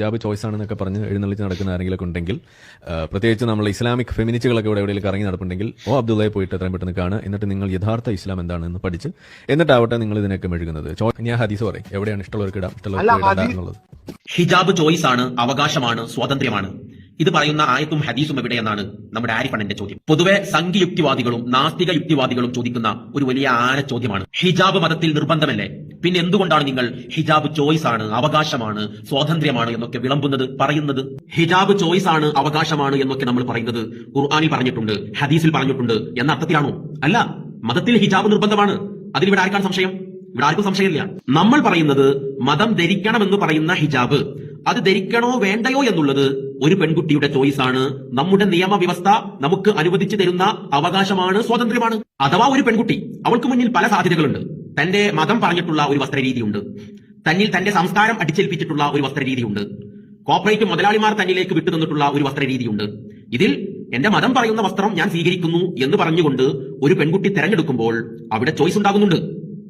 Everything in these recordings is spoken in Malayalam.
ഹിജാബ് ചോയ്സ് ആണെന്നൊക്കെ പറഞ്ഞ് എഴുന്നള്ളിച്ച് നടക്കുന്ന ആരെങ്കിലും ഉണ്ടെങ്കിൽ പ്രത്യേകിച്ച് നമ്മൾ ഇസ്ലാമിക് ഫെമിനിസ്റ്റുകളൊക്കെ ഇവിടെ എവിടെയെങ്കിലും കറങ്ങി നടപ്പുണ്ടെങ്കിൽ ഓ അബ്ദുള്ളയെ പോയിട്ട് എത്രയും പെട്ടെന്ന് കാണുക. എന്നിട്ട് നിങ്ങൾ യഥാർത്ഥ ഇസ്ലാം എന്താണെന്ന് പഠിച്ച് എന്നിട്ടാവട്ടെ നിങ്ങൾ ഇതിനൊക്കെ മെഴുകുന്നത്. ഞാൻ ഹദീസ് പറയും. എവിടെയാണ് ഇഷ്ടമുള്ളവർക്ക് ഇടാം? ഇഷ്ടമുള്ളവർക്ക് എന്നുള്ളത്. ഹിജാബ് ചോയ്സ് ആണ് അവകാശമാണ് സ്വാതന്ത്ര്യമാണ്. ഇത് പറയുന്ന ആയത്തും ഹദീസും എവിടെയെന്നാണ് നമ്മുടെ ആരിഫണന്റെ ചോദ്യം. പൊതുവെ സംഘയുക്തിവാദികളും നാസ്തിക യുക്തിവാദികളും ചോദിക്കുന്ന ഒരു വലിയ ആന ചോദ്യമാണ്. ഹിജാബ് മതത്തിൽ നിർബന്ധമല്ലേ? പിന്നെ എന്തുകൊണ്ടാണ് നിങ്ങൾ ഹിജാബ് ചോയ്സ് ആണ് അവകാശമാണ് സ്വാതന്ത്ര്യമാണ് എന്നൊക്കെ വിളമ്പുന്നത് പറയുന്നത്? ഹിജാബ് ചോയ്സ് ആണ് അവകാശമാണ് എന്നൊക്കെ നമ്മൾ പറയുന്നത്. ഖുർആാനിൽ പറഞ്ഞിട്ടുണ്ട് ഹദീസിൽ പറഞ്ഞിട്ടുണ്ട് എന്ന അർത്ഥത്തിലാണോ? അല്ല മതത്തിൽ ഹിജാബ് നിർബന്ധമാണ്. അതിലിവിടെ ആർക്കാണ് സംശയം? ഇവിടെ ആർക്കും സംശയമില്ല. നമ്മൾ പറയുന്നത് മതം ധരിക്കണമെന്ന് പറയുന്ന ഹിജാബ് അത് ധരിക്കണോ വേണ്ടയോ എന്നുള്ളത് ഒരു പെൺകുട്ടിയുടെ ചോയ്സ് ആണ്. നമ്മുടെ നിയമവ്യവസ്ഥ നമുക്ക് അനുവദിച്ചു തരുന്ന അവകാശമാണ് സ്വാതന്ത്ര്യമാണ്. അഥവാ ഒരു പെൺകുട്ടി അവൾക്ക് മുന്നിൽ പല സാധ്യതകളുണ്ട്. തന്റെ മതം പറഞ്ഞിട്ടുള്ള ഒരു വസ്ത്രരീതിയുണ്ട്. തന്നിൽ തന്റെ സംസ്കാരം അടിച്ചേൽപ്പിച്ചിട്ടുള്ള ഒരു വസ്ത്രരീതിയുണ്ട്. കോർപ്പറേറ്റ് മുതലാളിമാർ തന്നിലേക്ക് വിട്ടുതന്നിട്ടുള്ള ഒരു വസ്ത്രരീതിയുണ്ട്. ഇതിൽ എന്റെ മതം പറയുന്ന വസ്ത്രം ഞാൻ സ്വീകരിക്കുന്നു എന്ന് പറഞ്ഞുകൊണ്ട് ഒരു പെൺകുട്ടി തെരഞ്ഞെടുക്കുമ്പോൾ അവിടെ ചോയ്സ് ഉണ്ടാകുന്നുണ്ട്.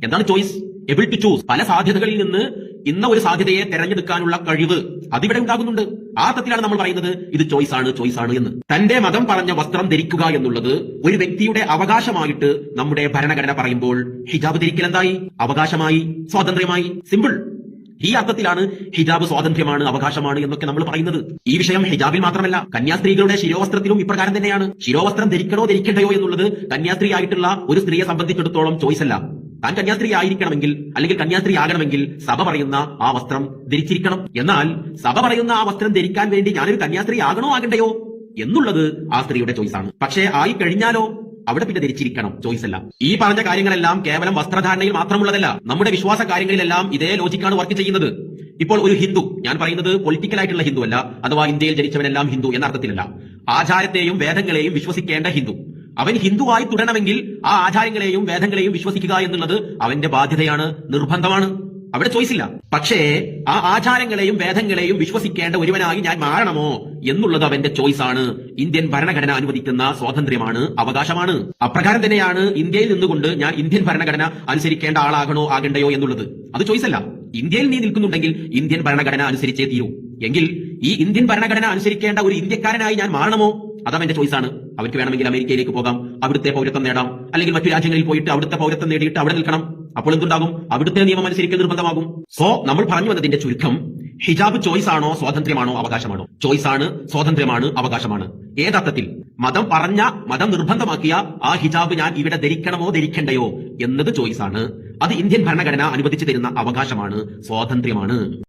എന്താണ് ചോയ്സ്? എബിൾ ടു ചൂസ് പല സാധ്യതകളിൽ നിന്ന് ഇന്ന ഒരു സാധ്യതയെ തെരഞ്ഞെടുക്കാനുള്ള കഴിവ് അതിവിടെ ഉണ്ടാകുന്നുണ്ട്. ആ അർത്ഥത്തിലാണ് നമ്മൾ പറയുന്നത്. ഇത് ചോയ്സ് ആണ് ചോയ്സ് ആണ് എന്ന്. തന്റെ മതം പറഞ്ഞ വസ്ത്രം ധരിക്കുക എന്നുള്ളത് ഒരു വ്യക്തിയുടെ അവകാശമായിട്ട് നമ്മുടെ ഭരണഘടന പറയുമ്പോൾ ഹിജാബ് ധരിക്കൽ എന്തായി? അവകാശമായി സ്വാതന്ത്ര്യമായി. സിമ്പിൾ ഈ അർത്ഥത്തിലാണ് ഹിജാബ് സ്വാതന്ത്ര്യമാണ് അവകാശമാണ് എന്നൊക്കെ നമ്മൾ പറയുന്നത്. ഈ വിഷയം ഹിജാബിൽ മാത്രമല്ല കന്യാസ്ത്രീകളുടെ ശിരോവസ്ത്രത്തിലും ഇപ്രകാരം തന്നെയാണ്. ശിരോവസ്ത്രം ധരിക്കണോ ധരിക്കണ്ടയോ എന്നുള്ളത് കന്യാസ്ത്രീ ആയിട്ടുള്ള ഒരു സ്ത്രീയെ സംബന്ധിച്ചിടത്തോളം ചോയ്സ് അല്ല. താൻ കന്യാസ്ത്രീ ആയിരിക്കണമെങ്കിൽ അല്ലെങ്കിൽ കന്യാസ്ത്രീ ആകണമെങ്കിൽ സഭ പറയുന്ന ആ വസ്ത്രം ധരിച്ചിരിക്കണം. എന്നാൽ സഭ പറയുന്ന ആ വസ്ത്രം ധരിക്കാൻ വേണ്ടി ഞാനൊരു കന്യാസ്ത്രീ ആകണോ ആകണ്ടയോ? എന്നുള്ളത് ആ സ്ത്രീയുടെ ചോയ്സ് ആണ്. പക്ഷേ ആയി കഴിഞ്ഞാലോ അവിടെ പിന്നെ ധരിച്ചിരിക്കണം. ചോയ്സ് അല്ല. ഈ പറഞ്ഞ കാര്യങ്ങളെല്ലാം കേവലം വസ്ത്രധാരണയിൽ മാത്രമുള്ളതല്ല. നമ്മുടെ വിശ്വാസ കാര്യങ്ങളിലെല്ലാം ഇതേ ലോജിക്കാണ് വർക്ക് ചെയ്യുന്നത്. ഇപ്പോൾ ഒരു ഹിന്ദു ഞാൻ പറയുന്നത് പൊളിറ്റിക്കൽ ആയിട്ടുള്ള ഹിന്ദു അല്ല അഥവാ ഇന്ത്യയിൽ ജനിച്ചവനെല്ലാം ഹിന്ദു എന്ന അർത്ഥത്തിലല്ല. ആചാരത്തെയും വേദങ്ങളെയും വിശ്വസിക്കേണ്ട ഹിന്ദു. അവൻ ഹിന്ദുവായി തുടരണമെങ്കിൽ ആ ആചാരങ്ങളെയും വേദങ്ങളെയും വിശ്വസിക്കുക എന്നുള്ളത് അവന്റെ ബാധ്യതയാണ് നിർബന്ധമാണ്. അവിടെ ചോയ്സ് ഇല്ല. പക്ഷേ ആ ആചാരങ്ങളെയും വേദങ്ങളെയും വിശ്വസിക്കേണ്ട ഒരുവനായി ഞാൻ മാറണമോ എന്നുള്ളത് അവന്റെ ചോയ്സ് ആണ്. ഇന്ത്യൻ ഭരണഘടന അനുവദിക്കുന്ന സ്വാതന്ത്ര്യമാണ് അവകാശമാണ്. അപ്രകാരം തന്നെയാണ് ഇന്ത്യയിൽ നിന്നുകൊണ്ട് ഞാൻ ഇന്ത്യൻ ഭരണഘടന അനുസരിക്കേണ്ട ആളാകണോ ആകണ്ടയോ എന്നുള്ളത്. അത് ചോയ്സ് അല്ല. ഇന്ത്യയിൽ നീ നിൽക്കുന്നുണ്ടെങ്കിൽ ഇന്ത്യൻ ഭരണഘടന അനുസരിച്ചേ തീരൂ. എങ്കിൽ ഈ ഇന്ത്യൻ ഭരണഘടന അനുസരിക്കേണ്ട ഒരു ഇന്ത്യക്കാരനായി ഞാൻ മാറണമോ? അതവന്റെ ചോയ്സ് ആണ്. അവർക്ക് വേണമെങ്കിൽ അമേരിക്കയിലേക്ക് പോകാം അവിടുത്തെ പൗരത്വം നേടാം അല്ലെങ്കിൽ മറ്റു രാജ്യങ്ങളിൽ പോയിട്ട് അവിടുത്തെ പൗരത്വം നേടിയിട്ട് അവിടെ നിൽക്കണം. അപ്പോൾ എന്തുണ്ടാകും? അവിടുത്തെ നിയമം അനുസരിക്കൽ നിർബന്ധമാകും. സോ നമ്മൾ പറഞ്ഞു വന്നതിന്റെ ചുരുക്കം ഹിജാബ് ചോയ്സ് ആണോ സ്വാതന്ത്ര്യമാണോ അവകാശമാണോ? ചോയ്സ് ആണ് സ്വാതന്ത്ര്യമാണ് അവകാശമാണ്. ഏതർത്ഥത്തിൽ മതം പറഞ്ഞ മതം നിർബന്ധമാക്കിയ ആ ഹിജാബ് ഞാൻ ഇവിടെ ധരിക്കണമോ ധരിക്കണ്ടയോ എന്നത് ചോയ്സ് ആണ്. അത് ഇന്ത്യൻ ഭരണഘടന അനുവദിച്ചു തരുന്ന അവകാശമാണ് സ്വാതന്ത്ര്യമാണ്.